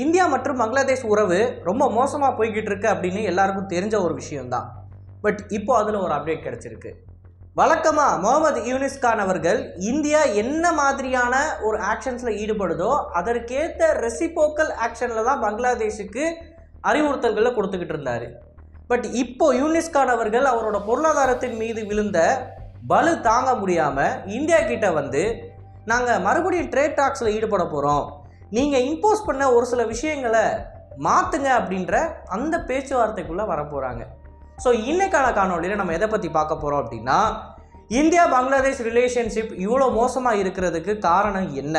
India மற்றும் பங்களாதேஷ் உறவு ரொம்ப மோசமாக போய்கிட்டு இருக்கு அப்படின்னு எல்லாருக்கும் தெரிஞ்ச ஒரு விஷயம்தான். பட் இப்போ அதில் ஒரு அப்டேட் கிடைச்சிருக்கு. வழக்கமாக முகமது யூனிஸ் கான் அவர்கள் இந்தியா என்ன மாதிரியான ஒரு ஆக்ஷன்ஸில் ஈடுபடுதோ அதற்கேற்ற ரெசிபோக்கல் ஆக்ஷனில் தான் பங்களாதேஷுக்கு அறிவுறுத்தல்களை கொடுத்துக்கிட்டு இருந்தார். பட் இப்போ யூனிஸ் கான் அவர்கள் அவரோட பொருளாதாரத்தின் மீது விழுந்த பலு தாங்க முடியாமல் இந்தியா கிட்ட வந்து நாங்கள் மறுபடியும் ட்ரேட் டாக்ஸில் ஈடுபட போகிறோம் நீங்கள் இம்போஸ் பண்ண ஒரு சில விஷயங்களை மாற்றுங்க அப்படின்ற அந்த பேச்சுவார்த்தைக்குள்ளே வரப்போகிறாங்க ஸோ இன்றைக்கான காணொலியில் நம்ம எதை பற்றி பார்க்க போகிறோம் அப்படின்னா இந்தியா பங்களாதேஷ் ரிலேஷன்ஷிப் இவ்வளோ மோசமாக இருக்கிறதுக்கு காரணம் என்ன?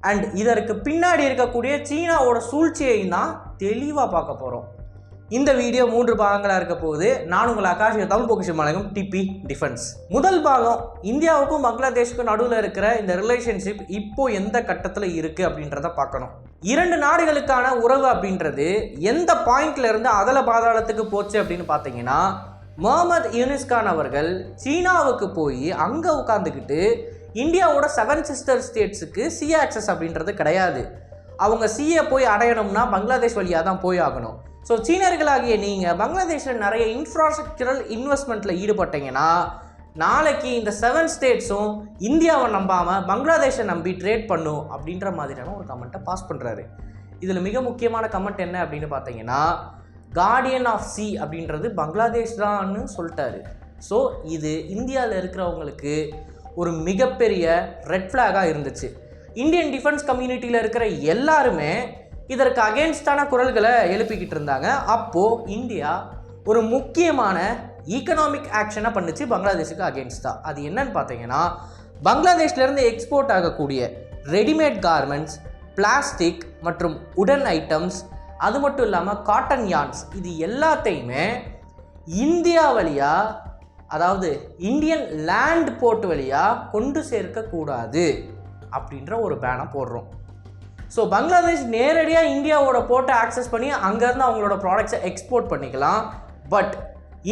அண்ட் இதற்கு பின்னாடி இருக்கக்கூடிய சீனாவோட சூழ்ச்சியை தான் தெளிவாக பார்க்க போகிறோம் இந்த வீடியோ மூன்று பாகங்களாக இருக்க போகுது. நான் உங்கள் ஆகாஷ் தமிழ் பொக்கிஷம் வழங்கும் டிபி டிஃபென்ஸ் முதல் பாகம் இந்தியாவுக்கும் பங்களாதேஷுக்கும் நடுவில் இருக்கிற இந்த ரிலேஷன்ஷிப் இப்போ எந்த கட்டத்தில் இருக்குது அப்படின்றத பார்க்கணும். இரண்டு நாடுகளுக்கான உறவு அப்படின்றது எந்த பாயிண்ட்ல இருந்து அதல பாதாளத்துக்கு போச்சு அப்படின்னு பார்த்தீங்கன்னா முகமது யூனிஸ்கான் அவர்கள் சீனாவுக்கு போய் அங்கே உட்காந்துக்கிட்டு இந்தியாவோட செவன் சிஸ்டர் ஸ்டேட்ஸுக்கு சி ஆக்சஸ் அப்படின்றது கிடையாது. அவங்க சிஏ போய் அடையணும்னா பங்களாதேஷ் வழியாக தான் போய் ஆகணும். ஸோ சீனர்களாகிய நீங்கள் பங்களாதேஷில் நிறைய இன்ஃப்ராஸ்ட்ரக்சரல் இன்வெஸ்ட்மெண்ட்டில் ஈடுபட்டீங்கன்னா நாளைக்கு இந்த செவன் ஸ்டேட்ஸும் இந்தியாவை நம்பாமல் பங்களாதேஷை நம்பி ட்ரேட் பண்ணும் அப்படின்ற மாதிரியான ஒரு கமெண்ட்டை பாஸ் பண்ணுறாரு இதில் மிக முக்கியமான கமெண்ட் என்ன அப்படின்னு பார்த்தீங்கன்னா கார்டியன் ஆஃப் சி அப்படின்றது பங்களாதேஷ் தான்னு சொல்லிட்டாரு. ஸோ இது இந்தியாவில் இருக்கிறவங்களுக்கு ஒரு மிகப்பெரிய ரெட் ஃப்ளாகாக இருந்துச்சு. இந்தியன் டிஃபென்ஸ் கம்யூனிட்டியில் இருக்கிற எல்லாருமே இதற்கு அகேன்ஸ்டான குரல்களை எழுப்பிக்கிட்டு இருந்தாங்க. அப்போது இந்தியா ஒரு முக்கியமான ஈக்கனாமிக் ஆக்ஷனை பண்ணுச்சு. பங்களாதேஷுக்கு அகேன்ஸ்டாக அது என்னன்னு பார்த்தீங்கன்னா பங்களாதேஷ்லேருந்து எக்ஸ்போர்ட் ஆகக்கூடிய ரெடிமேட் கார்மெண்ட்ஸ் பிளாஸ்டிக் மற்றும் உடன் ஐட்டம்ஸ் அது மட்டும் இல்லாமல் காட்டன் யான்ஸ் இது எல்லாத்தையுமே இந்தியா வழியாக அதாவது இந்தியன் லேண்ட் போர்ட் வழியாக கொண்டு சேர்க்கக்கூடாது அப்படின்ற ஒரு பேனை போடுறோம். ஸோ பங்களாதேஷ் நேரடியாக இந்தியாவோட போர்ட்டை ஆக்சஸ் பண்ணி அங்கேருந்து அவங்களோட ப்ராடக்ட்ஸை எக்ஸ்போர்ட் பண்ணிக்கலாம். பட்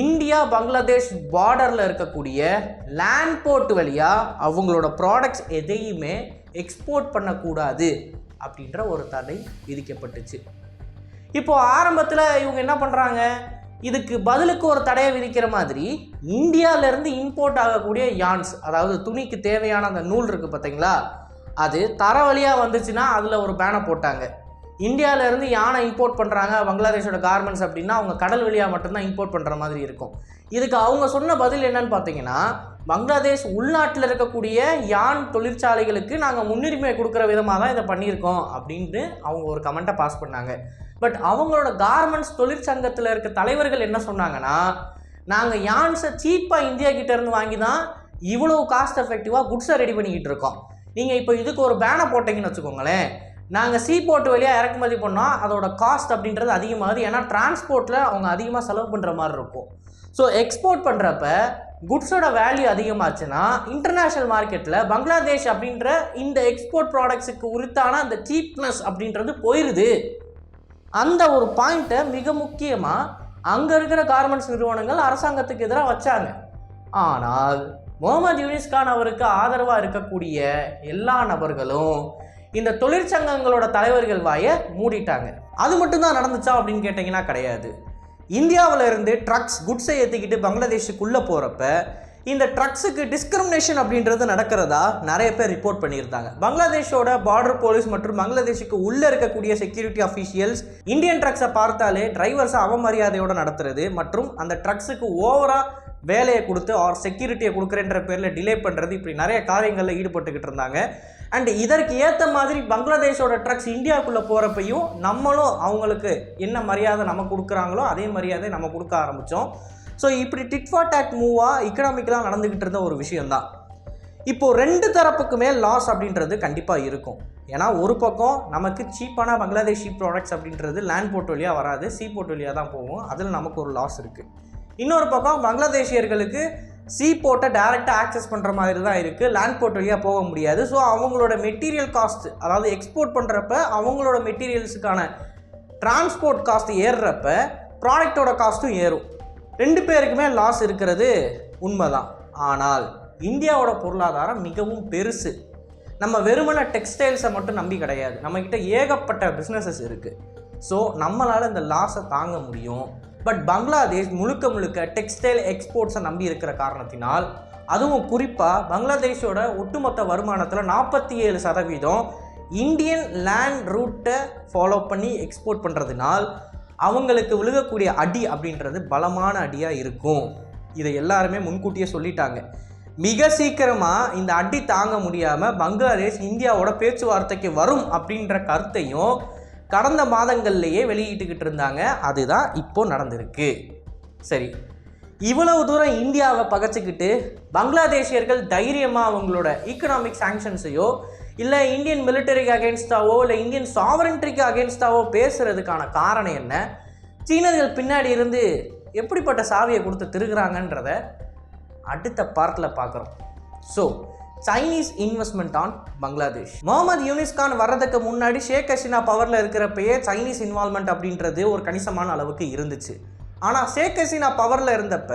இந்தியா பங்களாதேஷ் பார்டரில் இருக்கக்கூடிய லேண்ட் போர்ட் வழியாக அவங்களோட ப்ராடக்ட்ஸ் எதையுமே எக்ஸ்போர்ட் பண்ணக்கூடாது அப்படின்ற ஒரு தடை விதிக்கப்பட்டுச்சு. இப்போ ஆரம்பத்தில் இவங்க என்ன பண்ணுறாங்க இதுக்கு பதிலுக்கு ஒரு தடையை விதிக்கிற மாதிரி இந்தியாவிலேருந்து இம்போர்ட் ஆகக்கூடிய யான்ஸ் அதாவது துணிக்கு தேவையான அந்த நூல் இருக்குது பார்த்தீங்களா? அது தர வழியாக வந்துச்சுன்னா அதில் ஒரு பேனை போட்டாங்க. இந்தியாவிலேருந்து யானை இம்போர்ட் பண்ணுறாங்க பங்களாதேஷோட கார்மெண்ட்ஸ் அப்படின்னா அவங்க கடல் வழியாக மட்டும்தான் இம்போர்ட் பண்ணுற மாதிரி இருக்கும். இதுக்கு அவங்க சொன்ன பதில் என்னன்னு பார்த்தீங்கன்னா பங்களாதேஷ் உள்நாட்டில் இருக்கக்கூடிய யான் தொழிற்சாலைகளுக்கு நாங்கள் முன்னுரிமை கொடுக்குற விதமாக தான் இதை பண்ணியிருக்கோம் அப்படின்ட்டு அவங்க ஒரு கமெண்ட்டை பாஸ் பண்ணாங்க. பட் அவங்களோட கார்மெண்ட்ஸ் தொழிற்சங்கத்தில் இருக்க தலைவர்கள் என்ன சொன்னாங்கன்னா நாங்கள் யான்ஸை சீப்பாக இந்தியா கிட்டேருந்து வாங்கி தான் இவ்வளோ காஸ்ட் எஃபெக்டிவாக குட்ஸை ரெடி பண்ணிக்கிட்டு இருக்கோம். நீங்கள் இப்போ இதுக்கு ஒரு பேனை போட்டிங்கன்னு வச்சுக்கோங்களேன். நாங்கள் சீ போர்ட் வழியாக இறக்குமதி பண்ணால் அதோட காஸ்ட் அப்படின்றது அதிகமாகுது. ஏன்னா டிரான்ஸ்போர்ட்டில் அவங்க அதிகமாக செலவு பண்ணுற மாதிரி இருக்கும். ஸோ எக்ஸ்போர்ட் பண்ணுறப்ப குட்ஸோட வேல்யூ அதிகமாச்சுன்னா இன்டர்நேஷ்னல் மார்க்கெட்டில் பங்களாதேஷ் அப்படின்ற இந்த எக்ஸ்போர்ட் ப்ராடக்ட்ஸுக்கு உரித்தான அந்த சீப்னஸ் அப்படின்றது போயிடுது அந்த ஒரு பாயிண்ட்டை மிக முக்கியமாக அங்கே இருக்கிற கார்மெண்ட்ஸ் நிறுவனங்கள் அரசாங்கத்துக்கு எதிராக வச்சாங்க. ஆனால் முகமது யூனிஸ்கான் அவருக்கு ஆதரவாக இருக்கக்கூடிய எல்லா நபர்களும் இந்த தொழிற்சங்கங்களோட தலைவர்கள் வாயை மூடிட்டாங்க. அது மட்டும்தான் நடந்துச்சா அப்படின்னு கேட்டிங்கன்னா கிடையாது. இந்தியாவில் இருந்து ட்ரக்ஸ் குட்ஸை ஏற்றிக்கிட்டு பங்களாதேஷுக்குள்ளே போகிறப்ப இந்த ட்ரக்ஸுக்கு டிஸ்கிரிமினேஷன் அப்படின்றது நடக்கிறதா நிறைய பேர் ரிப்போர்ட் பண்ணியிருந்தாங்க. பங்களாதேஷோட பார்டர் போலீஸ் மற்றும் பங்களாதேஷுக்கு உள்ளே இருக்கக்கூடிய செக்யூரிட்டி அஃபீஷியல்ஸ் இந்தியன் ட்ரக்ஸை பார்த்தாலே டிரைவர்ஸை அவமரியாதையோடு நடத்துறது மற்றும் அந்த ட்ரக்ஸுக்கு ஓவராக வேலையை கொடுத்து ஆர் செக்யூரிட்டியை கொடுக்குறேன்ற பேரில் டிலே பண்ணுறது இப்படி நிறைய காரியங்களில் ஈடுபட்டுக்கிட்டு இருந்தாங்க. அண்ட் இதற்கு ஏற்ற மாதிரி பங்களாதேஷோட ட்ரக்ஸ் இந்தியாவுக்குள்ளே போகிறப்பையும் நம்மளும் அவங்களுக்கு என்ன மரியாதை நம்ம கொடுக்குறாங்களோ அதே மரியாதை நம்ம கொடுக்க ஆரம்பித்தோம் ஸோ இப்படி டிட் ஃபார் டேக் மூவாக இக்கனாமிக்கலாக நடந்துக்கிட்டு இருந்த ஒரு விஷயந்தான் இப்போது ரெண்டு தரப்புக்குமே லாஸ் அப்படின்றது கண்டிப்பாக இருக்கும். ஏன்னா ஒரு பக்கம் நமக்கு சீப்பான பங்களாதேஷி ப்ராடக்ட்ஸ் அப்படின்றது லேண்ட் போர்ட் வழியாக வராது சீ போர்ட் வழியாக தான் போகும். அதில் நமக்கு ஒரு லாஸ் இருக்குது இன்னொரு பக்கம் பங்களாதேஷியர்களுக்கு சீ போர்ட்டை டைரெக்டாக ஆக்சஸ் பண்ணுற மாதிரி தான் இருக்குது லேண்ட் போர்ட் வழியாக போக முடியாது. ஸோ அவங்களோட மெட்டீரியல் காஸ்ட் அதாவது எக்ஸ்போர்ட் பண்ணுறப்ப அவங்களோட மெட்டீரியல்ஸுக்கான டிரான்ஸ்போர்ட் காஸ்ட் ஏறுறப்ப ப்ராடக்டோட காஸ்ட்டும் ஏறும். ரெண்டு பேருக்குமே லாஸ் இருக்கிறது உண்மைதான். ஆனால் இந்தியாவோட பொருளாதாரம் மிகவும் பெருசு. நம்ம வெறுமன டெக்ஸ்டைல்ஸை மட்டும் நம்பி கிடையாது. நம்மக்கிட்ட ஏகப்பட்ட பிஸ்னஸஸ் இருக்குது ஸோ நம்மளால் இந்த லாஸை தாங்க முடியும். பட் பங்களாதேஷ் முழுக்க முழுக்க டெக்ஸ்டைல் எக்ஸ்போர்ட்ஸை நம்பி இருக்கிற காரணத்தினால் அதுவும் குறிப்பாக பங்களாதேஷோட ஒட்டுமொத்த வருமானத்தில் நாற்பத்தி ஏழு சதவீதம் இந்தியன் லேண்ட் ரூட்டை ஃபாலோ பண்ணி எக்ஸ்போர்ட் பண்ணுறதுனால் அவங்களுக்கு விழுகக்கூடிய அடி அப்படின்றது பலமான அடியாக இருக்கும். இதை எல்லாருமே முன்கூட்டியே சொல்லிட்டாங்க. மிக சீக்கிரமாக இந்த அடி தாங்க முடியாமல் பங்களாதேஷ் இந்தியாவோட பேச்சுவார்த்தைக்கு வரும் அப்படின்ற கருத்தையும் கடந்த மாதங்கள்லேயே வெளியிட்டுக்கிட்டு இருந்தாங்க. அதுதான் இப்போ நடந்திருக்கு. சரி. இவ்வளவு தூரம் இந்தியாவை பகச்சிக்கிட்டு பங்களாதேஷியர்கள் தைரியமாக அவங்களோட ஈக்கனாமிக் சாங்ஷன்ஸையோ இல்லை இந்தியன் மிலிட்டரிக்கு அகேன்ஸ்டாவோ இல்லை இந்தியன் சாவரன்ட்ரிக்கு அகேன்ஸ்டாவோ பேசுகிறதுக்கான காரணம் என்ன? சீனர்கள் பின்னாடி இருந்து எப்படிப்பட்ட சாவியை கொடுத்து திருகிறாங்கன்றத அடுத்த பார்ட்டில் பார்க்குறோம். So Chinese investment on Bangladesh Muhammad Yunus Khan வர்றதுக்கு முன்னாடி ஷேக் ஹசினா பவரில் இருக்கிறப்பயே சைனீஸ் இன்வால்மெண்ட் அப்படின்றது ஒரு கணிசமான அளவுக்கு இருந்துச்சு. ஆனால் ஷேக் ஹசினா பவரில் இருந்தப்ப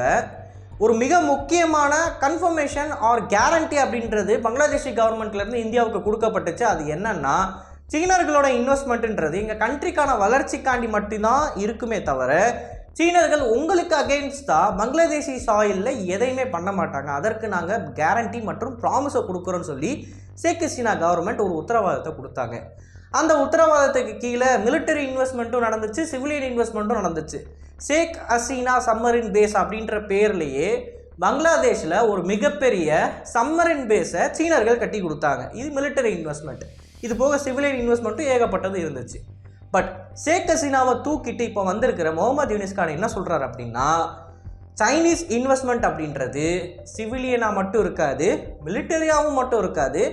ஒரு மிக முக்கியமான கன்ஃபர்மேஷன் ஆர் கேரண்டி அப்படின்றது பங்களாதேஷி கவர்மெண்ட்லேருந்து இந்தியாவுக்கு கொடுக்கப்பட்டுச்சு. அது என்னன்னா சீனர்களோட இன்வெஸ்ட்மெண்ட்டுன்றது எங்கள் கண்ட்ரிக்கான வளர்ச்சிக்காண்டி மட்டும்தான் இருக்குமே தவிர சீனர்கள் உங்களுக்கு அகெயின்ஸ்டாக பங்களாதேஷி சாயிலில் எதையுமே பண்ண மாட்டாங்க. அதற்கு நாங்கள் கேரண்டி மற்றும் ப்ராமிஸை கொடுக்குறோன்னு சொல்லி ஷேக் ஹசீனா கவர்மெண்ட் ஒரு உத்தரவாதத்தை கொடுத்தாங்க. அந்த உத்தரவாதத்துக்கு கீழே மிலிட்டரி இன்வெஸ்ட்மெண்ட்டும் நடந்துச்சு சிவிலியன் இன்வெஸ்ட்மெண்ட்டும் நடந்துச்சு. ஷேக் ஹசீனா சம்மரின் பேஸ் அப்படின்ற பேர்லேயே பங்களாதேஷில் ஒரு மிகப்பெரிய சம்மரின் பேஸை சீனர்கள் கட்டி கொடுத்தாங்க. இது மிலிட்டரி இன்வெஸ்ட்மெண்ட் இது போக சிவிலியன் இன்வெஸ்ட்மெண்ட்டும் ஏகப்பட்டது இருந்துச்சு. பட் ஷேக் ஹசீனாவை தூக்கிட்டு இப்போ வந்திருக்கிற முகமது யூனிஸ்கான் என்ன சொல்கிறார் அப்படின்னா சைனீஸ் இன்வெஸ்ட்மெண்ட் அப்படின்றது சிவிலியனாக மட்டும் இருக்காது மிலிட்டரியாகவும் மட்டும் இருக்காது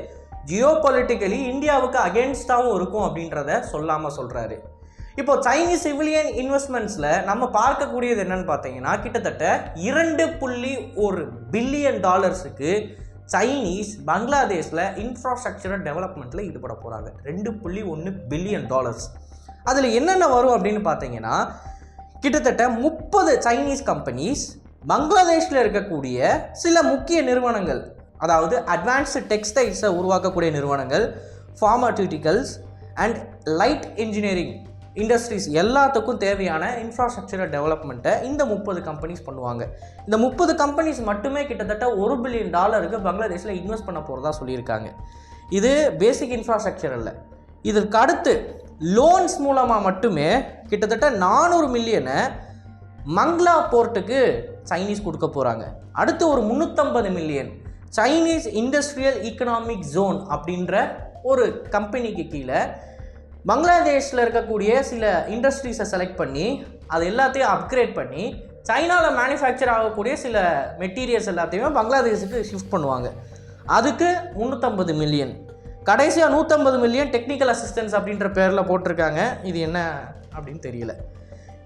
ஜியோ பொலிட்டிக்கலி இந்தியாவுக்கு அகேன்ஸ்டாகவும் இருக்கும் அப்படின்றத சொல்லாமல் சொல்கிறாரு இப்போ சைனீஸ் சிவிலியன் இன்வெஸ்ட்மெண்ட்ஸில் நம்ம பார்க்கக்கூடியது என்னன்னு பார்த்தீங்கன்னா கிட்டத்தட்ட இரண்டு புள்ளி ஒரு பில்லியன் டாலர்ஸுக்கு சைனீஸ் பங்களாதேஷில் இன்ஃப்ராஸ்ட்ரக்சரல் டெவலப்மெண்ட்டில் ஈடுபட போகிறாங்க ரெண்டு புள்ளி ஒன்று பில்லியன் டாலர்ஸ் அதில் என்னென்ன வரும் அப்படின்னு பார்த்தீங்கன்னா கிட்டத்தட்ட முப்பது சைனீஸ் கம்பெனிஸ் பங்களாதேஷில் இருக்கக்கூடிய சில முக்கிய நிறுவனங்கள் அதாவது அட்வான்ஸ்டு டெக்ஸ்டைல்ஸை உருவாக்கக்கூடிய நிறுவனங்கள் pharmaceuticals and light engineering industries எல்லாத்துக்கும் தேவையான இன்ஃப்ராஸ்ட்ரக்சரல் டெவலப்மெண்ட்டை இந்த முப்பது கம்பெனிஸ் பண்ணுவாங்க. இந்த முப்பது கம்பெனிஸ் மட்டுமே கிட்டத்தட்ட ஒரு பில்லியன் டாலருக்கு பங்களாதேஷில் இன்வெஸ்ட் பண்ண போகிறதா சொல்லியிருக்காங்க. இது பேசிக் இன்ஃப்ராஸ்ட்ரக்சர் இல்லை இதற்கு அடுத்து லோன்ஸ் மூலமாக மட்டுமே கிட்டத்தட்ட நானூறு மில்லியனை மங்களா போர்ட்டுக்கு சைனீஸ் கொடுக்க போகிறாங்க அடுத்து ஒரு முந்நூற்றம்பது million Chinese industrial economic zone அப்படின்ற ஒரு கம்பெனிக்கு கீழே பங்களாதேஷில் இருக்கக்கூடிய சில இண்டஸ்ட்ரீஸை செலக்ட் பண்ணி அது எல்லாத்தையும் அப்கிரேட் பண்ணி சைனாவில் மேனுஃபேக்சர் ஆகக்கூடிய சில மெட்டீரியல்ஸ் எல்லாத்தையுமே பங்களாதேஷுக்கு ஷிஃப்ட் பண்ணுவாங்க. அதுக்கு முந்நூற்றம்பது மில்லியன் கடைசியாக நூற்றம்பது மில்லியன் டெக்னிக்கல் அசிஸ்டன்ஸ் அப்படின்ற பேரில் போட்டிருக்காங்க. இது என்ன அப்படின்னு தெரியல.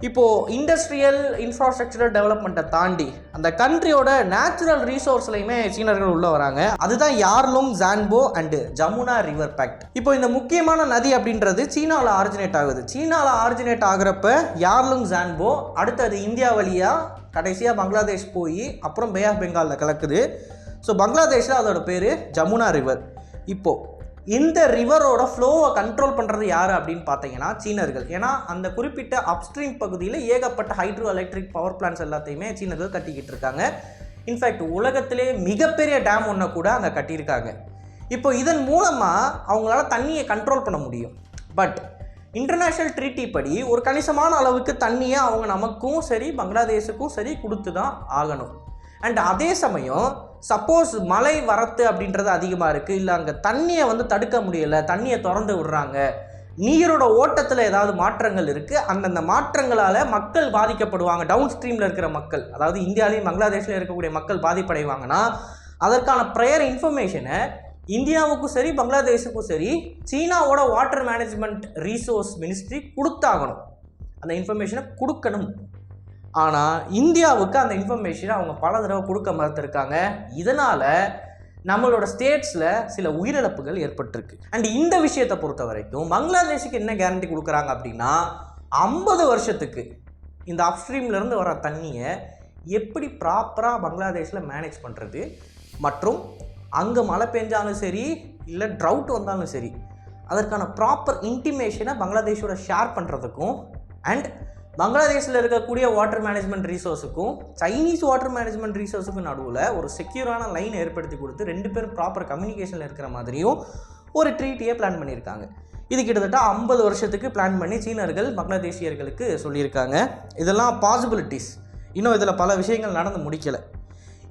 இப்போது இண்டஸ்ட்ரியல் இன்ஃப்ராஸ்ட்ரக்சரல் டெவலப்மெண்ட்டை தாண்டி அந்த கண்ட்ரியோட நேச்சுரல் ரீசோர்ஸ்லையுமே சீனர்கள் உள்ளே வராங்க. அதுதான் Yarlung Zangbo and Jamuna river pact இப்போ இந்த முக்கியமான நதி அப்படின்றது சீனாவில் ஆரிஜினேட் ஆகுது. சீனாவில் ஆரிஜினேட் ஆகிறப்ப யார்லுங் ஜான்போ அடுத்தது இந்தியா வழியாக கடைசியாக பங்களாதேஷ் போய் அப்புறம் பே ஆஃப் பெங்காலில் கலக்குது. ஸோ பங்களாதேஷில் அதோட பேர் ஜமுனா ரிவர் இப்போது இந்த ரிவரோட ஃப்ளோவை கண்ட்ரோல் பண்ணுறது யார் அப்படின்னு பார்த்தீங்கன்னா சீனர்கள். ஏன்னா அந்த குறிப்பிட்ட அப்ஸ்ட்ரீம் பகுதியில் ஏகப்பட்ட ஹைட்ரோ எலக்ட்ரிக் பவர் பிளான்ஸ் எல்லாத்தையுமே சீனர்கள் கட்டிக்கிட்டு இருக்காங்க. இன்ஃபேக்ட் உலகத்திலே மிகப்பெரிய டேம் ஒன்றை கூட அங்கே கட்டியிருக்காங்க. இப்போ இதன் மூலமாக அவங்களால தண்ணியை கண்ட்ரோல் பண்ண முடியும். பட் இன்டர்நேஷ்னல் ட்ரீட்டி படி ஒரு கணிசமான அளவுக்கு தண்ணியை அவங்க நமக்கும் சரி பங்களாதேஷுக்கும் சரி கொடுத்து தான் ஆகணும். அண்ட் அதே சமயம் சப்போஸ் மழை வரத்து அப்படின்றது அதிகமாக இருக்குது இல்லை அங்கே தண்ணியை வந்து தடுக்க முடியலை தண்ணியை திறந்து விடுறாங்க. நீரோட ஓட்டத்தில் ஏதாவது மாற்றங்கள் இருக்குது அந்தந்த மாற்றங்களால் மக்கள் பாதிக்கப்படுவாங்க. டவுன் ஸ்ட்ரீமில் இருக்கிற மக்கள் அதாவது இந்தியாவிலையும் பங்களாதேஷ்லையும் இருக்கக்கூடிய மக்கள் பாதிப்படைவாங்கன்னா அதற்கான ப்ரேயர் இன்ஃபர்மேஷனை இந்தியாவுக்கும் சரி பங்களாதேஷுக்கும் சரி சீனாவோட வாட்டர் மேனேஜ்மெண்ட் ரீசோர்ஸ் மினிஸ்ட்ரி கொடுத்தாகணும். அந்த இன்ஃபர்மேஷனை கொடுக்கணும். ஆனால் இந்தியாவுக்கு அந்த இன்ஃபர்மேஷனை அவங்க பல தடவை கொடுக்க மறுத்திருக்காங்க. இதனால் நம்மளோட ஸ்டேட்ஸில் சில உயிரிழப்புகள் ஏற்பட்டிருக்கு. அண்ட் இந்த விஷயத்தை பொறுத்த வரைக்கும் பங்களாதேஷுக்கு என்ன கேரண்டி கொடுக்குறாங்க அப்படின்னா ஐம்பது வருஷத்துக்கு இந்த அப்ஸ்ட்ரீம்லேருந்து வர தண்ணியை எப்படி ப்ராப்பராக பங்களாதேஷில் மேனேஜ் பண்ணுறது மற்றும் அங்கே மழை பெஞ்சாலும் சரி இல்லை ட்ரவுட் வந்தாலும் சரி அதற்கான ப்ராப்பர் இன்டிமேஷனை பங்களாதேஷோட ஷேர் பண்ணுறதுக்கும் அண்ட் பங்களாதேஷில் இருக்கக்கூடிய வாட்டர் மேனேஜ்மெண்ட் ரிசோர்ஸுக்கும் சைனீஸ் வாட்டர் மேனேஜ்மெண்ட் ரிசோர்ஸுக்கும் நடுவில் ஒரு செக்யூரான லைன் ஏற்படுத்தி கொடுத்து ரெண்டு பேரும் ப்ராப்பர் கம்யூனிகேஷனில் இருக்கிற மாதிரியும் ஒரு ட்ரீட்டியை பிளான் பண்ணியிருக்காங்க. இது கிட்டத்தட்ட ஐம்பது வருஷத்துக்கு பிளான் பண்ணி சீனர்கள் பங்களாதேஷியர்களுக்கு சொல்லியிருக்காங்க. இதெல்லாம் பாசிபிலிட்டிஸ் இன்னும் இதில் பல விஷயங்கள் நடந்து முடிக்கலை.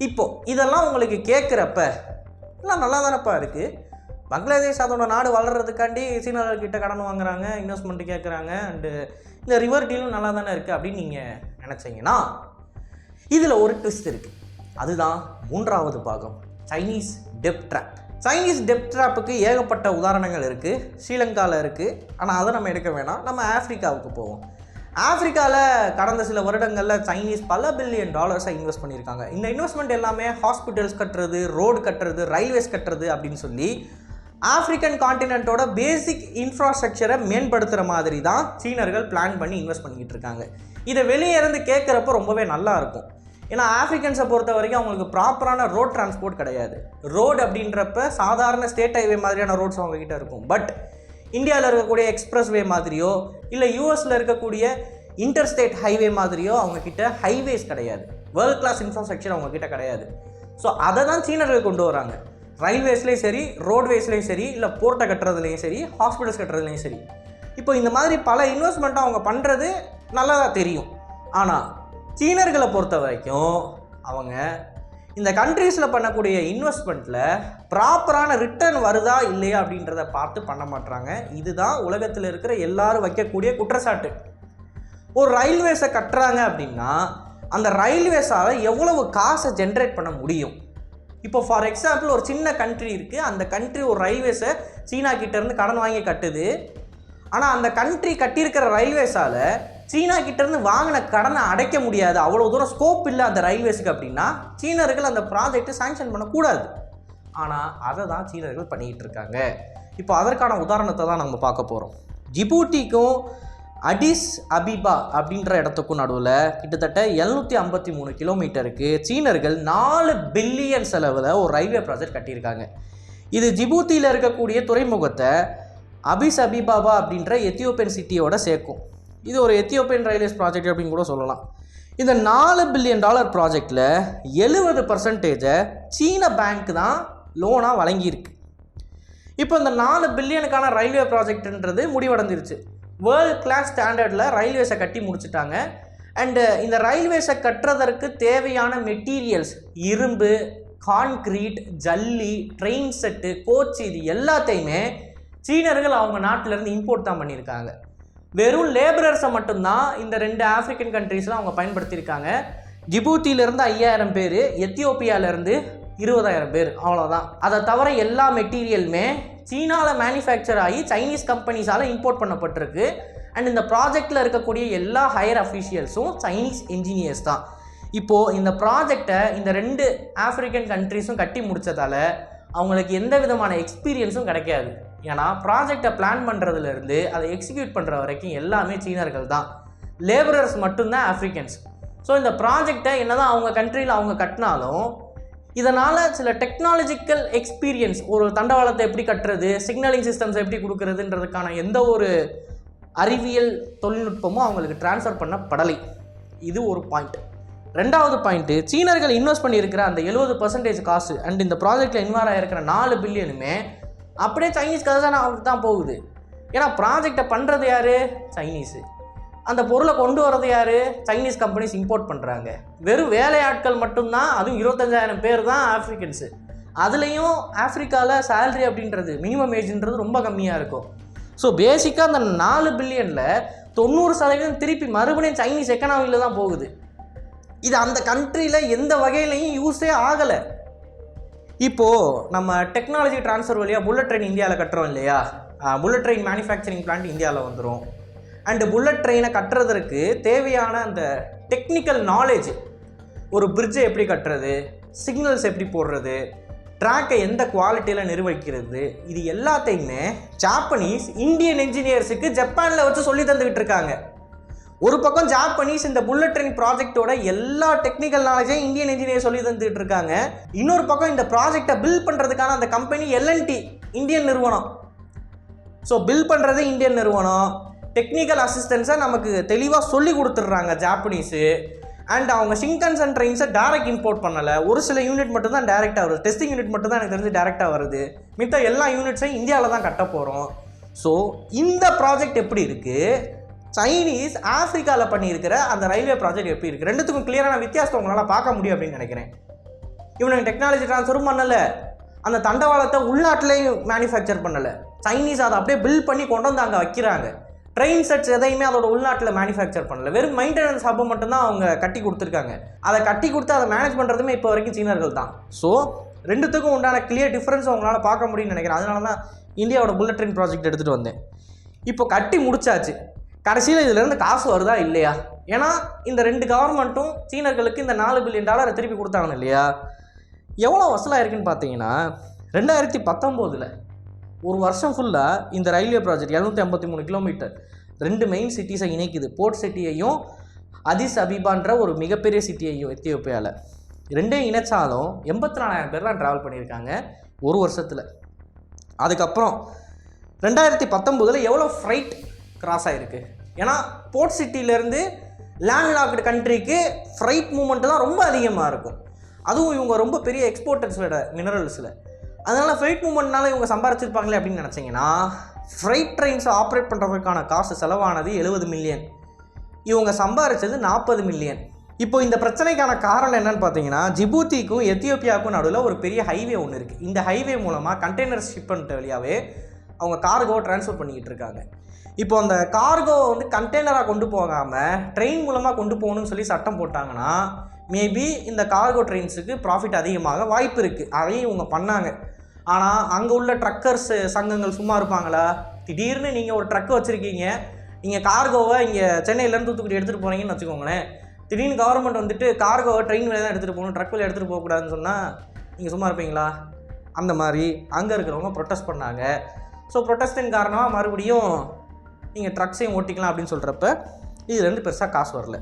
இப்போது இதெல்லாம் உங்களுக்கு கேட்குறப்ப எல்லாம் நல்லா தானப்பா இருக்குது பங்களாதேஷ் அதோட நாடு வளர்கிறதுக்காண்டி சீனர்கள்கிட்ட கடன் வாங்குறாங்க இன்வெஸ்ட்மெண்ட் கேட்குறாங்க அண்டு இந்த ரிவர் டீலும் நல்லா தானே இருக்குது அப்படின்னு நீங்கள் நினச்சிங்கன்னா இதில் ஒரு ட்விஸ்ட் இருக்குது அதுதான் மூன்றாவது பாகம் Chinese debt trap Chinese debt ட்ராப்புக்கு ஏகப்பட்ட உதாரணங்கள் இருக்குது ஸ்ரீலங்காவில் இருக்குது ஆனால் அதை நம்ம எடுக்க வேணாம். நம்ம ஆஃப்ரிக்காவுக்கு போவோம். ஆஃப்ரிக்காவில் கடந்த சில வருடங்களில் சைனீஸ் பல பில்லியன் டாலர்ஸை இன்வெஸ்ட் பண்ணியிருக்காங்க. இந்த இன்வெஸ்ட்மெண்ட் எல்லாமே ஹாஸ்பிட்டல்ஸ் கட்டுறது ரோடு கட்டுறது ரயில்வேஸ் கட்டுறது அப்படின்னு சொல்லி ஆப்பிரிக்கன் காண்டினென்ட்டோட பேசிக் இன்ஃப்ராஸ்ட்ரக்சரை மேம்படுத்துகிற மாதிரி தான் சீனர்கள் பிளான் பண்ணி இன்வெஸ்ட் பண்ணிக்கிட்டு இருக்காங்க. இதை வெளியே இருந்து கேட்குறப்ப ரொம்பவே நல்லா இருக்கும். ஏன்னா ஆஃப்ரிக்கன்ஸை பொறுத்த வரைக்கும் அவங்களுக்கு ப்ராப்பரான ரோட் டிரான்ஸ்போர்ட் கிடையாது. ரோடு அப்படின்றப்ப சாதாரண ஸ்டேட் ஹைவே மாதிரியான ரோட்ஸ் அவங்கக்கிட்ட இருக்கும். பட் இந்தியாவில் இருக்கக்கூடிய எக்ஸ்பிரஸ் வே மாதிரியோ இல்லை யூஎஸில் இருக்கக்கூடிய இன்டர் ஸ்டேட் ஹைவே மாதிரியோ அவங்கக்கிட்ட ஹைவேஸ் கிடையாது. வேர்ல்ட் கிளாஸ் இன்ஃப்ராஸ்ட்ரக்சர் அவங்கக்கிட்ட கிடையாது. ஸோ அதை தான் சீனர்கள் கொண்டு வராங்க. ரயில்வேஸ்லேயும் சரி ரோட்வேஸ்லேயும் சரி இல்லை போர்ட்டை கட்டுறதுலையும் சரி ஹாஸ்பிட்டல்ஸ் கட்டுறதுலையும் சரி. இப்போ இந்த மாதிரி பல இன்வெஸ்ட்மெண்ட்டை அவங்க பண்ணுறது நல்லதாக தெரியும். ஆனால் சீனர்களை பொறுத்த வரைக்கும் அவங்க இந்த கண்ட்ரீஸில் பண்ணக்கூடிய இன்வெஸ்ட்மெண்ட்டில் ப்ராப்பரான ரிட்டர்ன் வருதா இல்லையா அப்படின்றத பார்த்து பண்ண மாட்றாங்க. இதுதான் உலகத்தில் இருக்கிற எல்லாரும் வைக்கக்கூடிய குற்றச்சாட்டு. ஒரு ரயில்வேஸை கட்டுறாங்க அப்படின்னா அந்த ரயில்வேஸால் எவ்வளவு காசை ஜென்ரேட் பண்ண முடியும்? இப்போ ஃபார் எக்ஸாம்பிள் ஒரு சின்ன கண்ட்ரி இருக்குது அந்த கண்ட்ரி ஒரு ரயில்வேஸை சீனா கிட்டேருந்து கடன் வாங்கி கட்டுது. ஆனால் அந்த கண்ட்ரி கட்டியிருக்கிற ரயில்வேஸால் சீனா கிட்டேருந்து வாங்கின கடனை அடைக்க முடியாது. அவ்வளோ தூரம் ஸ்கோப் இல்லை அந்த ரயில்வேஸுக்கு அப்படின்னா சீனர்கள் அந்த ப்ராஜெக்ட்டை சேங்ஷன் பண்ணக்கூடாது. ஆனால் அதை தான் சீனர்கள் பண்ணிக்கிட்டு இருக்காங்க. இப்போ அதற்கான உதாரணத்தை தான் நம்ம பார்க்க போகிறோம் ஜிபூட்டிக்கும் அடிஸ் அபிபா அப்படின்ற இடத்துக்கும் நடுவில் கிட்டத்தட்ட எழுநூற்றி ஐம்பத்தி மூணு கிலோமீட்டருக்கு சீனர்கள் நாலு பில்லியன் செலவில் ஒரு ரயில்வே ப்ராஜெக்ட் கட்டியிருக்காங்க. இது ஜிபூத்தியில் இருக்கக்கூடிய துறைமுகத்தை அபிஸ் அபிபாபா அப்படின்ற எத்தியோப்பியன் சிட்டியோட சேர்க்கும். இது ஒரு எத்தியோப்பியன் ரயில்வேஸ் ப்ராஜெக்ட் அப்படின்னு கூட சொல்லலாம். இந்த நாலு பில்லியன் டாலர் ப்ராஜெக்டில் எழுபது பர்சன்டேஜை சீன பேங்க் தான் லோனாக வழங்கியிருக்கு. இப்போ இந்த நாலு பில்லியனுக்கான ரயில்வே ப்ராஜெக்ட்ன்றது முடிவடைஞ்சிருச்சு. வேர்ல்ட் கிளாஸ் ஸ்டாண்டர்டில் ரயில்வேஸை கட்டி முடிச்சிட்டாங்க. அண்டு இந்த ரயில்வேஸை கட்டுறதற்கு தேவையான மெட்டீரியல்ஸ் இரும்பு கான்க்ரீட் ஜல்லி ட்ரெயின் செட்டு கோச் இது எல்லாத்தையுமே சீனர்கள் அவங்க நாட்டிலேருந்து இம்போர்ட் தான் பண்ணியிருக்காங்க. வெறும் லேபரர்ஸை மட்டும்தான் இந்த ரெண்டு ஆஃப்ரிக்கன் கண்ட்ரீஸில் அவங்க பயன்படுத்தியிருக்காங்க. ஜிபூத்தியிலேருந்து ஐயாயிரம் பேர் எத்தியோப்பியாவிலேருந்து இருபதாயிரம் பேர் அவ்வளோதான் அதை தவிர எல்லா மெட்டீரியலுமே சீனாவில் மேனுஃபேக்சர் ஆகி சைனீஸ் கம்பெனிஸால் இம்போர்ட் பண்ணப்பட்டிருக்கு. அண்ட் இந்த ப்ராஜெக்டில் இருக்கக்கூடிய எல்லா ஹையர் அஃபீஷியல்ஸும் சைனீஸ் இன்ஜினியர்ஸ் தான். இப்போது இந்த ப்ராஜெக்டை இந்த ரெண்டு ஆஃப்ரிக்கன் கண்ட்ரீஸும் கட்டி முடித்ததால் அவங்களுக்கு எந்த விதமான எக்ஸ்பீரியன்ஸும் கிடைக்காது. ஏன்னா ப்ராஜெக்டை பிளான் பண்ணுறதுலேருந்து அதை எக்ஸிக்யூட் பண்ணுற வரைக்கும் எல்லாமே சீனர்கள் தான். லேபரர்ஸ் மட்டும்தான் ஆஃப்ரிக்கன்ஸ் ஸோ இந்த ப்ராஜெக்டை என்னதான் அவங்க கண்ட்ரியில் அவங்க கட்டினாலும் இதனால் சில டெக்னாலஜிக்கல் எக்ஸ்பீரியன்ஸ் ஒரு தண்டவாளத்தை எப்படி கட்டுறது சிக்னலிங் சிஸ்டம்ஸ் எப்படி கொடுக்கறதுன்றதுக்கான எந்த ஒரு அறிவியல் தொழில்நுட்பமும் அவங்களுக்கு ட்ரான்ஸ்ஃபர் பண்ணப்படலை. இது ஒரு பாயிண்ட் ரெண்டாவது பாயிண்ட்டு சீனர்கள் இன்வெஸ்ட் பண்ணியிருக்கிற அந்த எழுபது பர்சன்டேஜ் காசு அண்ட் இந்த ப்ராஜெக்டில் இன்வால்வ் ஆகிருக்கிற நாலு பில்லியனுமே அப்படியே சைனீஸ் கதசானாவுக்கு தான் போகுது. ஏன்னா ப்ராஜெக்டை பண்ணுறது யார்? சைனீஸு அந்த பொருளை கொண்டு வரது யார்? சைனீஸ் கம்பெனிஸ் இம்போர்ட் பண்ணுறாங்க வெறும் வேலையாட்கள் மட்டும்தான் அதுவும் இருபத்தஞ்சாயிரம் பேர் தான் ஆஃப்ரிக்கன்ஸு அதுலேயும் ஆஃப்ரிக்காவில் சேல்ரி அப்படின்றது மினிமம் ஏஜ்ன்றது ரொம்ப கம்மியாக இருக்கும். ஸோ பேசிக்காக அந்த நாலு பில்லியனில் தொண்ணூறு சதவீதம் திருப்பி மறுபடியும் சைனீஸ் எக்கனாமியில் தான் போகுது. இது அந்த கண்ட்ரியில் எந்த வகையிலையும் யூஸே ஆகலை. இப்போது நம்ம டெக்னாலஜி ட்ரான்ஸ்ஃபர் வழியாக புல்லட் ட்ரெயின் இந்தியாவில் கட்டுறோம் இல்லையா? புல்லட் ட்ரெயின் மேனுஃபேக்சரிங் பிளான்ட் இந்தியாவில் வந்துடும் அண்டு புல்லட் ட்ரெயினை கட்டுறதற்கு தேவையான அந்த டெக்னிக்கல் நாலேஜ் ஒரு பிரிட்ஜை எப்படி கட்டுறது சிக்னல்ஸ் எப்படி போடுறது ட்ராக்கை எந்த குவாலிட்டியில் நிர்வகிக்கிறது இது எல்லாத்தையுமே ஜாப்பனீஸ் இந்தியன் இன்ஜினியர்ஸுக்கு ஜப்பானில் வச்சு சொல்லி தந்துக்கிட்டு இருக்காங்க. ஒரு பக்கம் ஜாப்பனீஸ் இந்த புல்லட் ட்ரெயின் ப்ராஜெக்ட்டோட எல்லா டெக்னிக்கல் நாலேஜையும் இந்தியன் இன்ஜினியர் சொல்லி தந்துகிட்டு இருக்காங்க. இன்னொரு பக்கம் இந்த ப்ராஜெக்டை பில்ட் பண்ணுறதுக்கான அந்த company L and T Indian நிறுவனம். ஸோ பில் பண்ணுறது இந்தியன் நிறுவனம். டெக்னிக்கல் அசிஸ்டன்ஸை நமக்கு தெளிவாக சொல்லி கொடுத்துட்றாங்க ஜாப்பனீஸு அண்ட் அவங்க ஷிங்கன்சன் ட்ரெயின்ஸை டேரக்ட் இம்போர்ட் பண்ணலை. ஒரு சில யூனிட் மட்டும் தான் டேரெக்டாக வருது. டெஸ்டிங் யூனிட் மட்டும் தான் எனக்கு தெரிஞ்சு டேரெக்டாக வருது. மித்த எல்லா யூனிட்ஸையும் இந்தியாவில் தான் கட்ட போகிறோம் ஸோ இந்த ப்ராஜெக்ட் எப்படி இருக்குது சைனீஸ் ஆஃப்ரிக்காவில் பண்ணியிருக்கிற அந்த ரயில்வே ப்ராஜெக்ட் எப்படி இருக்குது ரெண்டுத்துக்கும் கிளியரான வித்தியாசத்தை உங்களால் பார்க்க முடியும் அப்படின்னு நினைக்கிறேன். இவனுக்கு டெக்னாலஜி ட்ரான்ஸ்ஃபரும் பண்ணலை. அந்த தண்டவாளத்தை உள்நாட்டிலையும் மேனுஃபேக்சர் பண்ணலை. சைனீஸ் அதை அப்படியே பில்ட் பண்ணி கொண்டு வந்து அங்கே வைக்கிறாங்க. ட்ரெயின் செட்ஸ் எதையுமே அதோட உள்நாட்டில் மேனுஃபேக்சர் பண்ணல. வெறும் மெயின்டெனன்ஸ் ஹப்பை மட்டும்தான் அவங்க கட்டி கொடுத்துருக்காங்க. அதை கட்டி கொடுத்து அதை மேனேஜ் பண்ணுறதுமே இப்போ வரைக்கும் சீனர்கள் தான். ஸோ ரெண்டுத்துக்கும் உண்டான கிளியர் டிஃப்ரென்ஸ் உங்களால் பார்க்க முடியும்னு நினைக்கிறேன். அதனால தான் இந்தியாவோட புல்லட் ட்ரெயின் ப்ராஜெக்ட் எடுத்துகிட்டு வந்தேன். இப்போ கட்டி முடிச்சாச்சு. கடைசியில் இதுலேருந்து காசு வருதா இல்லையா? ஏன்னா இந்த ரெண்டு கவர்மெண்ட்டும் சீனர்களுக்கு இந்த நாலு பில்லியன் டாலரை திருப்பி கொடுத்தாங்க இல்லையா? எவ்வளோ வசூலாக இருக்குன்னு பார்த்தீங்கன்னா ரெண்டாயிரத்தி பத்தொம்போதில் ஒரு வருஷம் ஃபுல்லாக இந்த ரயில்வே ப்ராஜெக்ட் எழுநூற்றி ஐம்பத்தி மூணு கிலோமீட்டர் ரெண்டு மெயின் சிட்டிஸை இணைக்குது. போர்ட் சிட்டியையும் அதிஸ் அபிபான்ற ஒரு மிகப்பெரிய சிட்டியையும் எத்தியோப்பியாவில் ரெண்டையும் இணைச்சாலும் எண்பத்தி நாலாயிரம் பேர் தான் ட்ராவல் பண்ணியிருக்காங்க ஒரு வருஷத்தில். அதுக்கப்புறம் ரெண்டாயிரத்தி பத்தொம்போதில் எவ்வளோ ஃப்ரைட் கிராஸ் ஆகிருக்கு ஏன்னா போர்ட் லேண்ட் லேண்ட்லாக்டு கண்ட்ரிக்கு ஃப்ரைட் மூமெண்ட்டு தான் ரொம்ப அதிகமாக இருக்கும். அதுவும் இவங்க ரொம்ப பெரிய எக்ஸ்போர்ட்டர்ஸோட மினரல்ஸில் அதனால் ஃப்ரைட் மூமெண்ட்னால இவங்க சம்பாரிச்சிருப்பாங்களே அப்படின்னு நினச்சிங்கன்னா ஃப்ரைட் ட்ரெயின்ஸை ஆப்ரேட் பண்ணுறதுக்கான காசு செலவானது எழுபது மில்லியன் இவங்க சம்பாரிச்சது நாற்பது மில்லியன் இப்போ இந்த பிரச்சனைக்கான காரணம் என்னன்னு பார்த்தீங்கன்னா ஜிபூத்திக்கும் எத்தியோப்பியாவுக்கும் நடுவில் ஒரு பெரிய ஹைவே ஒன்று இருக்குது இந்த ஹைவே மூலமாக கண்டெய்னர் ஷிப்மெண்ட் வழியாகவே அவங்க கார்கோவை ட்ரான்ஸ்ஃபர் பண்ணிக்கிட்டு இருக்காங்க. இப்போ அந்த கார்கோவை வந்து கண்டெய்னராக கொண்டு போகாமல் ட்ரெயின் மூலமாக கொண்டு போகணும்னு சொல்லி சட்டம் போட்டாங்கன்னா மேபி இந்த கார்கோ ட்ரெயின்ஸுக்கு ப்ராஃபிட் அதிகமாக வாய்ப்பு இருக்குது அதையும் இவங்க பண்ணாங்க. ஆனால் அங்கே உள்ள ட்ரக்கர்ஸ் சங்கங்கள் சும்மா இருப்பாங்களா? திடீர்னு நீங்கள் ஒரு ட்ரக் வச்சுருக்கீங்க. நீங்கள் கார்கோவை இங்கே சென்னையிலேருந்து தூத்துக்குடி எடுத்துகிட்டு போகிறீங்கன்னு வச்சுக்கோங்களேன். திடீர்னு கவர்மெண்ட் வந்துட்டு கார்கோவை ட்ரெயின் வழியாக தான் எடுத்துகிட்டு போகணும் ட்ரக் வழியாக எடுத்துகிட்டு போகக்கூடாதுன்னு சொன்னால் நீங்கள் சும்மா இருப்பீங்களா? அந்த மாதிரி. அங்கே இருக்கிறவங்க ப்ரொட்டஸ்ட் பண்ணாங்க. ஸோ ப்ரொட்டஸ்டின் காரணமாக மறுபடியும் நீங்கள் ட்ரக்ஸையும் ஓட்டிக்கலாம் அப்படின்னு சொல்கிறப்ப இதுலேருந்து பெருசாக காசு வரல.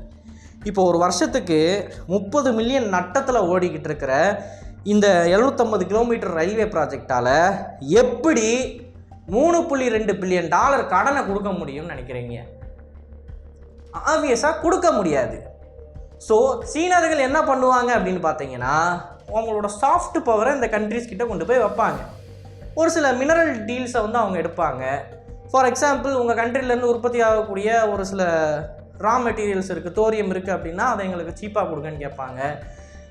இப்போ ஒரு வருஷத்துக்கு முப்பது மில்லியன் நட்டத்தில் ஓடிக்கிட்டு இருக்கிற இந்த எழுநூற்றம்பது கிலோமீட்டர் ரயில்வே ப்ராஜெக்டால் எப்படி மூணு புள்ளி ரெண்டு பில்லியன் டாலர் கடனை கொடுக்க முடியும்னு நினைக்கிறீங்க? ஆப்வியஸாக கொடுக்க முடியாது. ஸோ சீனர்கள் என்ன பண்ணுவாங்க அப்படின்னு பார்த்தீங்கன்னா அவங்களோட சாஃப்ட் பவரை இந்த கண்ட்ரிஸ் கிட்ட கொண்டு போய் வைப்பாங்க. ஒரு சில மினரல் டீல்ஸை வந்து அவங்க எடுப்பாங்க. ஃபார் எக்ஸாம்பிள் உங்கள் கண்ட்ரிலேருந்து உற்பத்தி ஆகக்கூடிய ஒரு சில ரா மெட்டீரியல்ஸ் இருக்குது தோரியம் இருக்குது அப்படின்னா அதை எங்களுக்கு சீப்பாக கொடுங்கன்னு கேட்பாங்க.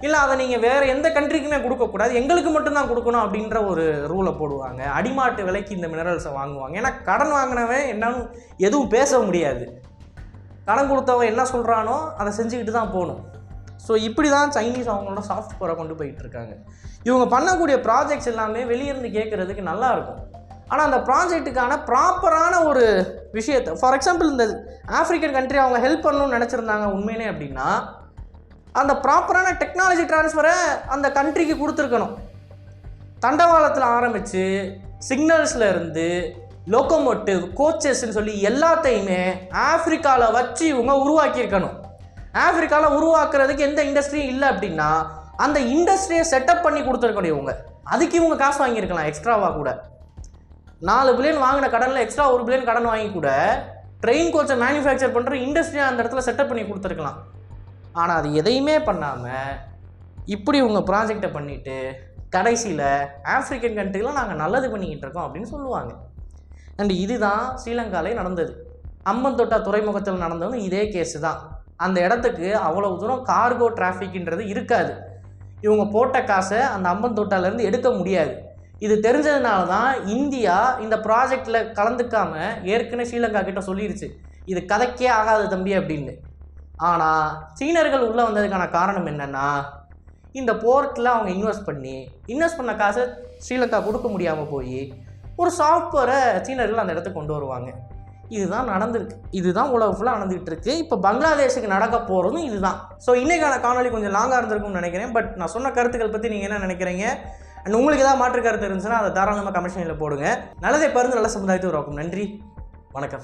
இல்லை அதை நீங்கள் வேறு எந்த கண்ட்ரிக்குமே கொடுக்கக்கூடாது. எங்களுக்கு மட்டும்தான் கொடுக்கணும் அப்படின்ற ஒரு ரூலை போடுவாங்க. அடிமாட்டு விலைக்கு இந்த மினரல்ஸை வாங்குவாங்க. ஏன்னா கடன் வாங்கினவன் என்னன்னு எதுவும் பேச முடியாது. கடன் கொடுத்தவன் என்ன சொல்கிறானோ அதை செஞ்சுக்கிட்டு தான் போகணும். ஸோ இப்படி தான் சைனீஸ் அவங்களோட சாஃப்ட்வேரை கொண்டு போயிட்டு இருக்காங்க. இவங்க பண்ணக்கூடிய ப்ராஜெக்ட்ஸ் எல்லாமே வெளியிருந்து கேட்குறதுக்கு நல்லாயிருக்கும் ஆனால் அந்த ப்ராஜெக்ட்டுக்கான ப்ராப்பரான ஒரு விஷயத்தை ஃபார் எக்ஸாம்பிள் இந்த ஆஃப்ரிக்கன் கண்ட்ரி அவங்க ஹெல்ப் பண்ணணும்னு நினச்சிருந்தாங்க உண்மையிலே அப்படின்னா அந்த ப்ராப்பரான டெக்னாலஜி ட்ரான்ஸ்ஃபரை அந்த கண்ட்ரிக்கு கொடுத்துருக்கணும். தண்டவாளத்தில் ஆரம்பித்து சிக்னல்ஸில் இருந்து லோக்கோமோட்டிவ் கோச்சஸ்ன்னு சொல்லி எல்லாத்தையுமே ஆஃப்ரிக்காவில் வச்சு இவங்க உருவாக்கியிருக்கணும். ஆஃப்ரிக்காவில் உருவாக்குறதுக்கு எந்த இண்டஸ்ட்ரியும் இல்லை அப்படின்னா அந்த இண்டஸ்ட்ரியை செட்டப் பண்ணி கொடுத்துருக்கணும் இவங்க. அதுக்கு இவங்க காசு வாங்கியிருக்கலாம் எக்ஸ்ட்ராவாக கூட. நாலு பில்லியன் வாங்கின கடனில் எக்ஸ்ட்ரா ஒரு பில்லியன் கடன் வாங்கி கூட ட்ரெயின் கோச்சை மேனுஃபேக்சர் பண்ணுற இண்டஸ்ட்ரியாக அந்த இடத்துல செட்டப் பண்ணி கொடுத்துருக்கலாம். ஆனால் அது எதையுமே பண்ணாமல் இப்படி உங்கள் ப்ராஜெக்டை பண்ணிவிட்டு கடைசியில் ஆஃப்ரிக்கன் கண்ட்ரிலாம் நாங்கள் நல்லது பண்ணிக்கிட்டு இருக்கோம் அப்படின்னு சொல்லுவாங்க. அண்ட் இதுதான் ஸ்ரீலங்காலே நடந்தது. அம்பந்தொட்டா துறைமுகத்தில் நடந்ததும் இதே கேஸு தான். அந்த இடத்துக்கு அவ்வளவு தூரம் கார்கோ டிராஃபிக்ன்றது இருக்காது. இவங்க போட்ட காசை அந்த அம்பந்தோட்டாலேருந்து எடுக்க முடியாது. இது தெரிஞ்சதுனால தான் இந்தியா இந்த ப்ராஜெக்டில் கலந்துக்காம ஏற்கனவே ஸ்ரீலங்கா கிட்ட சொல்லிடுச்சு இது கதைக்கே ஆகாது தம்பி அப்படின்னு. ஆனால் சீனர்கள் உள்ளே வந்ததுக்கான காரணம் என்னென்னா இந்த போர்ட்டில் அவங்க இன்வெஸ்ட் பண்ணி இன்வெஸ்ட் பண்ண காசை ஸ்ரீலங்கா கொடுக்க முடியாமல் போய் ஒரு சாஃப்ட்வேரை சீனர்கள் அந்த இடத்துக்கு கொண்டு வருவாங்க. இதுதான் நடந்திருக்கு. இதுதான் உலகம் ஃபுல்லாக நடந்துகிட்டு இருக்கு. இப்போ பங்களாதேஷுக்கு நடக்க போகிறதும் இதுதான். ஸோ இன்றைக்கான காணொலி கொஞ்சம் லாங்காக இருந்திருக்கும்னு நினைக்கிறேன். பட் நான் சொன்ன கருத்துக்கள் பற்றி நீங்கள் என்ன நினைக்கிறீங்க? அண்ட் உங்களுக்கு ஏதாவது மாற்று கருத்து இருந்துச்சுன்னா அதை தாராளமாக கமிஷனில் போடுங்க. நல்லதை பருந்து நல்ல சமுதாயத்தை உருவாக்கும். நன்றி. வணக்கம்.